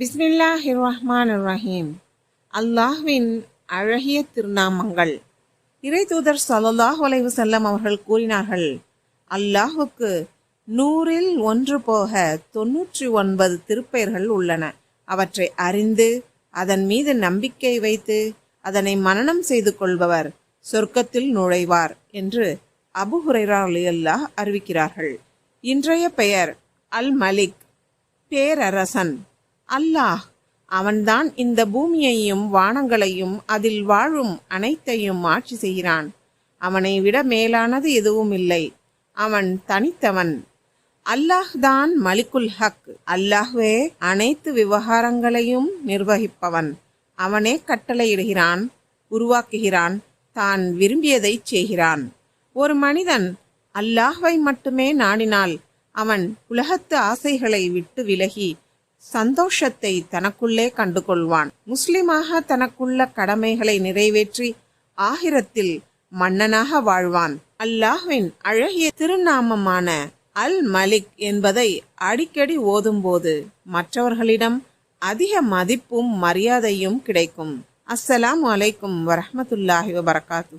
பிஸ்மில்லாஹி ரஹ்மான் ரஹீம் அல்லாஹ்வின் அழகிய திருநாமங்கள். இறை தூதர் சல்லாஹ் வலைவு செல்லம் அவர்கள் கூறினார்கள் அல்லாஹுக்கு நூறில் ஒன்று போக தொன்னூற்றி ஒன்பது திருப்பெயர்கள் உள்ளன. அவற்றை அறிந்து அதன் மீது நம்பிக்கை வைத்து அதனை மனனம் செய்து கொள்பவர் சொர்க்கத்தில் நுழைவார் என்று அபு ஹுரைரா அல்லாஹ் அறிவிக்கிறார்கள். இன்றைய பெயர் அல் மலிக் பேரரசன். அல்லாஹ் அவன்தான் இந்த பூமியையும் வானங்களையும் அதில் வாழும் அனைத்தையும் ஆட்சி செய்கிறான். அவனை விட மேலானது எதுவும் இல்லை. அவன் தனித்தவன். அல்லாஹ் தான் மலிக்குல் ஹக். அல்லாஹ்வே அனைத்து விவகாரங்களையும் நிர்வகிப்பவன். அவனே கட்டளையிடுகிறான் உருவாக்குகிறான் தான் விரும்பியதை செய்கிறான். ஒரு மனிதன் அல்லாஹ்வை மட்டுமே நாடினால் அவன் உலகத்து ஆசைகளை விட்டு விலகி சந்தோஷத்தை தனக்குள்ளே கண்டுகொள்வான். முஸ்லிமாக தனக்குள்ள கடமைகளை நிறைவேற்றி ஆகிரத்தில் மன்னனாக வாழ்வான். அல்லாஹ்வின் அழகிய திருநாமமான அல் மலிக் என்பதை அடிக்கடி ஓதும்போது மற்றவர்களிடம் அதிக மதிப்பும் மரியாதையும் கிடைக்கும். அஸ்ஸலாம் அலைக்கும் வரமத்துல்லாஹி வபரகாத்து